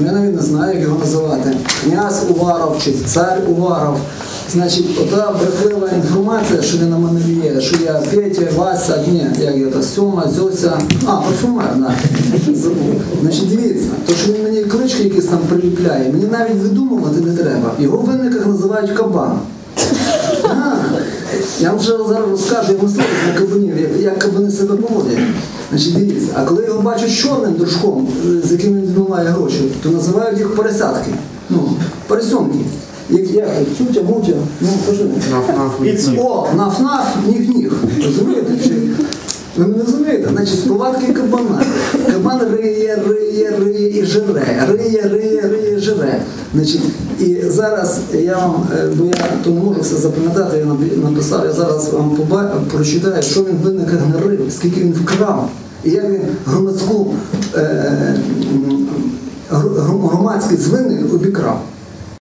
Ну, я навіть не знаю, як його називати. Князь Уваров чи цар Уваров. Значить, ота брехлива інформація, що він на мене є, що я Петя, Вася, ні, як я то Сьома, Зося, а, парфюмер, да. Значить, дивіться, то, що він мені клички якісь там приліпляє, мені навіть видумувати не треба. Його в винниках називають кабан. А, Я вам вже зараз розкажу, я мисливець на Значить, дивіться, а коли його бачать чорним дружком, з яким він відмиває гроші, то називають їх поросятки. Ну, поросенки. Як я, тютя, мутя, ну кажи. О, наф-наф, ніг-ніг. Розумієте? Чи? Ви не розумієте? Значить, повадки кабана. Кабан риє, риє, риє і жире. Риє, риє, риє, жире. Значить, і зараз я вам, е, бо я то не можу все запам'ятати, я написав, я зараз вам поба- прочитаю, що він в винниках нарив, скільки він вкрав, і як він громадську е, громадський звинник обікрав.